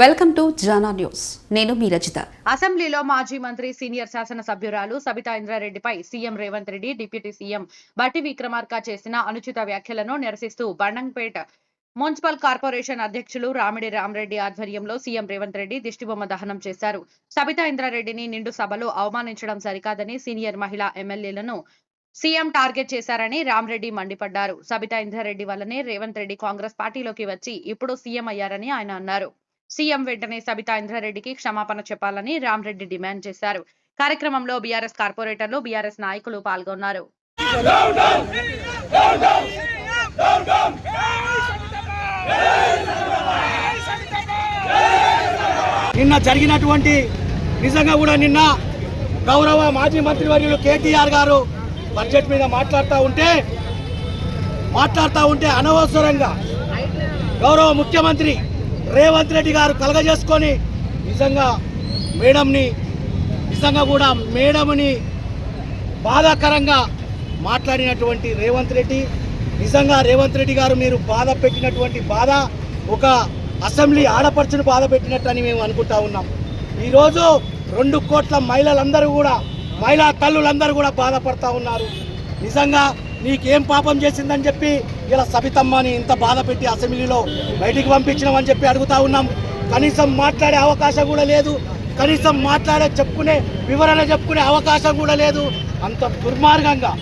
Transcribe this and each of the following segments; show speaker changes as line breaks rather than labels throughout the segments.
Welcome to Jana news. నేను మీ రచిత.
అసెంబ్లీలో మాజీ మంత్రి సీనియర్ శాసనసభ్యురాలు Sabitha ఇంద్రారెడ్డిపై CM Revanth Reddy deputy CM Bhatti Vikramarka చేసిన అనుచిత వ్యాఖ్యలను నిరసిస్తూ బండంపేట మున్సిపల్ కార్పొరేషన్ అధ్యక్షులు రామిడి రామరెడ్డి ఆధ్వర్యంలో సీఎం రేవంత్ రెడ్డి దిష్టిబొమ్మ దహనం చేశారు. సబితా ఇంద్రారెడ్డిని నిండు సభలో అవమానించడం సరికాదని సీనియర్ మహిళా ఎమ్మెల్యేలను సీఎం టార్గెట్ చేశారని రామ్రెడ్డి మండిపడ్డారు. సబితా ఇంద్రారెడ్డి వల్లనే రేవంత్ రెడ్డి కాంగ్రెస్ పార్టీలోకి వచ్చి ఇప్పుడు సీఎం అయ్యారని ఆయన అన్నారు. సీఎం వెంటనే సబితా ఇంద్రారెడ్డికి క్షమాపణ చెప్పాలని రామ్రెడ్డి డిమాండ్ చేశారు. కార్యక్రమంలో బీఆర్ఎస్ కార్పొరేటర్లు బీఆర్ఎస్ నాయకులు పాల్గొన్నారు.
నిన్న జరిగినటువంటి నిజంగా కూడా నిన్న గౌరవ మాజీ మంత్రివర్యులు కేటీఆర్ గారు బడ్జెట్ మీద మాట్లాడుతూ ఉంటే మాట్లాడుతూ ఉంటే అనవసరంగా గౌరవ ముఖ్యమంత్రి రేవంత్ రెడ్డి గారు కలగజేసుకొని నిజంగా మేడంని నిజంగా కూడా మేడంని బాధాకరంగా మాట్లాడినటువంటి రేవంత్ రెడ్డి నిజంగా రేవంత్ రెడ్డి గారు మీరు బాధ పెట్టినటువంటి బాధ ఒక అసెంబ్లీ ఆడపడుచును బాధ పెట్టినట్టు అని మేము అనుకుంటా ఉన్నాం. ఈరోజు రెండు కోట్ల మహిళలందరూ కూడా మహిళా తల్లులందరూ కూడా బాధపడతా ఉన్నారు. నిజంగా నీకేం పాపం చేసిందని చెప్పి ఇలా సబితమ్మని ఇంత బాధ పెట్టి అసెంబ్లీలో బయటికి పంపించినామని చెప్పి అడుగుతా ఉన్నాం. కనీసం మాట్లాడే అవకాశం కూడా లేదు. కనీసం మాట్లాడే చెప్పుకునే వివరణ చెప్పుకునే అవకాశం కూడా లేదు. అంత దుర్మార్గంగా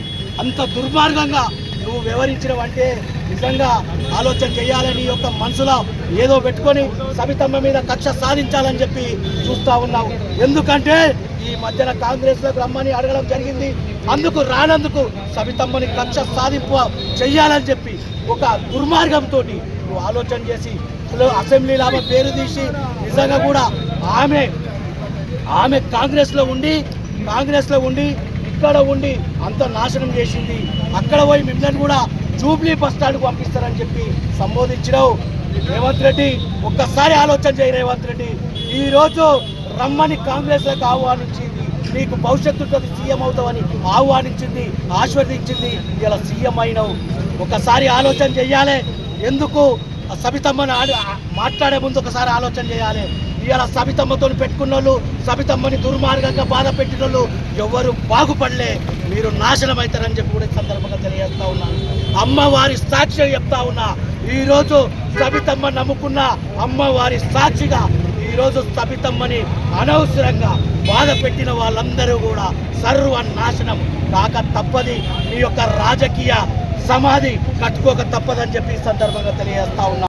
అంత దుర్మార్గంగా నువ్వు వివరించినవంటే నిజంగా ఆలోచన చేయాలని ఈ యొక్క మనసులో ఏదో పెట్టుకొని సబితమ్మ మీద కక్ష సాధించాలని చెప్పి చూస్తా ఉన్నాం. ఎందుకంటే ఈ మధ్యన కాంగ్రెస్లోకి రమ్మని అడగడం జరిగింది. అందుకు రానందుకు సబితమ్మని కక్ష సాధింపు చెయ్యాలని చెప్పి ఒక దుర్మార్గంతో ఆలోచన చేసి అసలు అసెంబ్లీలో ఆమె పేరు తీసి నిజంగా కూడా ఆమె ఆమె కాంగ్రెస్లో ఉండి కాంగ్రెస్లో ఉండి ఇక్కడ ఉండి అంత నాశనం చేసింది. అక్కడ పోయి మిమ్మల్ని కూడా జూబ్లీ బస్ స్టాండ్కి పంపిస్తారని చెప్పి సంబోధించినావు. రేవంత్ రెడ్డి ఒక్కసారి ఆలోచన చేయి రేవంత్ రెడ్డి. ఈరోజు రమ్మని కాంగ్రెస్లకు ఆహ్వానించింది. నీకు భవిష్యత్తు ఉంటుంది సీఎం అవుతావని ఆహ్వానించింది ఆశీర్వదించింది. ఇలా సీఎం అయినావు. ఒకసారి ఆలోచన చెయ్యాలి ఎందుకు? సబితమ్మని మాట్లాడే ముందు ఒకసారి ఆలోచన చేయాలి. ఇవాళ సబితమ్మతో పెట్టుకున్న వాళ్ళు సబితమ్మని దుర్మార్గంగా బాధ పెట్టిన వాళ్ళు ఎవరు బాగుపడలే మీరు నాశనం అవుతారని చెప్పి కూడా సందర్భంగా తెలియజేస్తా ఉన్నా. అమ్మవారి సాక్షి చెప్తా ఉన్నా. ఈరోజు సబితమ్మ నమ్ముకున్న అమ్మవారి సాక్షిగా ఈరోజు సబితమ్మని అనవసరంగా బాధ పెట్టిన వాళ్ళందరూ కూడా సర్వనాశనం కాక తప్పది. మీ యొక్క రాజకీయ సమాధి కట్టుకోక తప్పదని చెప్పి ఈ సందర్భంగా తెలియజేస్తా ఉన్నా.